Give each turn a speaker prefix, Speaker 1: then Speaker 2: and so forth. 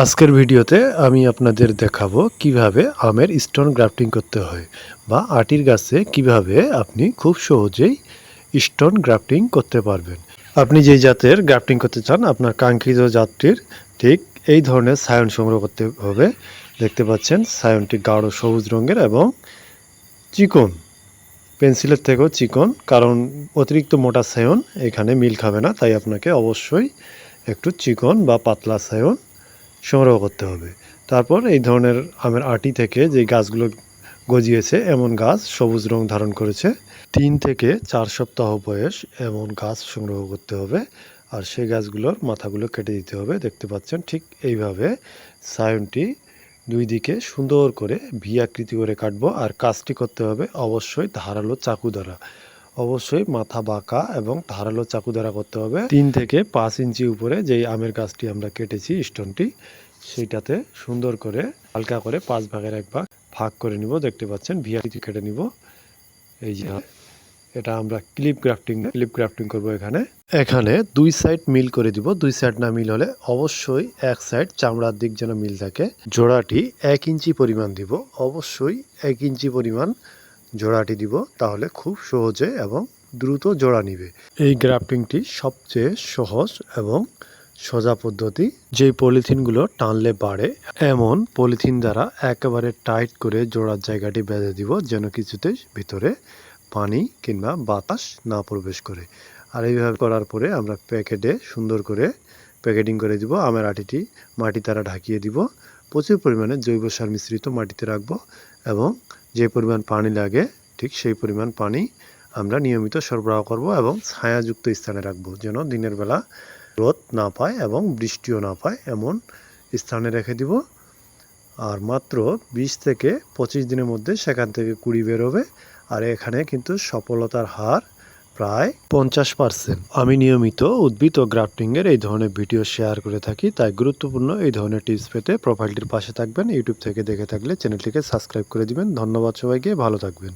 Speaker 1: আজকের ভিডিওতে আমি আপনাদের দেখাবো কীভাবে আমের স্টোন গ্রাফটিং করতে হয় বা আটির গাছে কীভাবে আপনি খুব সহজেই স্টোন গ্রাফটিং করতে পারবেন। আপনি যেই জাতের গ্রাফটিং করতে চান, আপনার কাঙ্ক্ষিত জাতটির ঠিক এই ধরনের সায়ন সংগ্রহ করতে হবে। দেখতে পাচ্ছেন, সায়নটি গাঢ় সবুজ রঙের এবং চিকন, পেন্সিলের থেকেও চিকন, কারণ অতিরিক্ত মোটা সায়ন এখানে মিল খাবে না, তাই আপনাকে অবশ্যই একটু চিকন বা পাতলা সায়ন সংগ্রহ করতে হবে। তারপর এই ধরনের আমের আটি থেকে যে গাছগুলো গজিয়েছে, এমন গাছ সবুজ রং ধারণ করেছে। তিন থেকে চার সপ্তাহ বয়স এমন গাছ সংগ্রহ করতে হবে আর সেই গাছগুলোর মাথাগুলো কেটে দিতে হবে। দেখতে পাচ্ছেন ঠিক এইভাবে সায়নটি দুই দিকে সুন্দর করে ভি আকৃতি করে কাটবো আর কাজটি করতে হবে অবশ্যই ধারালো চাকু দ্বারা। অবশ্যই মাথা বাঁকা এবং ধারালো চাকু দ্বারা করতে হবে। তিন থেকে পাঁচ ইঞ্চি উপরে যেই আমের গাছটি আমরা কেটেছি, স্টোনটি, সেইটাতে সুন্দর করে হালকা করে পাঁচ ভাগের এক ভাগ ভাগ করে নিব। দেখতে পাচ্ছেন ভিআইটি কেটে নিব। এই যে, এটা আমরা ক্লিপ গ্রাফটিং ক্লিপ গ্রাফটিং করব এখানে। এখানে দুই সাইড মিল করে দিব। দুই সাইড না মিল হলে অবশ্যই এক সাইড চামড়ার দিক যেন মিল থাকে। জোড়াটি এক ইঞ্চি পরিমাণ দিব। অবশ্যই এক ইঞ্চি পরিমাণ জোড়াটি দিব, তাহলে খুব সহজে এবং দ্রুত জোড়া নিবে। এই গ্রাফটিংটি সবচেয়ে সহজ এবং সোজা পদ্ধতি। যে পলিথিনগুলো টানলে বাড়ে, এমন পলিথিন দ্বারা একেবারে টাইট করে জোড়ার জায়গাটি বেঁধে দিব, যেন কিছুতে ভিতরে পানি কিংবা বাতাস না প্রবেশ করে। আর এইভাবে করার পরে আমরা প্যাকেটে সুন্দর করে প্যাকেটিং করে দিব, আমের আটিটি মাটি দ্বারা ঢাকিয়ে দিব। প্রচুর পরিমাণে জৈব সার মিশ্রিত মাটিতে রাখব এবং যে পরিমাণ পানি লাগে, ঠিক সেই পরিমাণ পানি আমরা নিয়মিত সরবরাহ করব এবং ছায়াযুক্ত স্থানে রাখব যেন দিনের বেলা রোদ না পায় এবং বৃষ্টিও না পায় এমন স্থানে রেখে দিব। আর মাত্র বিশ থেকে পঁচিশ দিনের মধ্যে সেখান থেকে কুড়ি বেরোবে। আর এখানে কিন্তু সফলতার হার প্রায় পঞ্চাশ পার্সেন্ট আমি নিয়মিত উদ্ভিদ ও গ্রাফটিংয়ের এই ধরনের ভিডিও শেয়ার করে থাকি, তাই গুরুত্বপূর্ণ এই ধরনের টিপস পেতে প্রোফাইলটির পাশে থাকবেন ইউটিউব থেকে দেখে থাকলে চ্যানেলটিকে সাবস্ক্রাইব করে দিবেন। ধন্যবাদ সবাইকে, ভালো থাকবেন।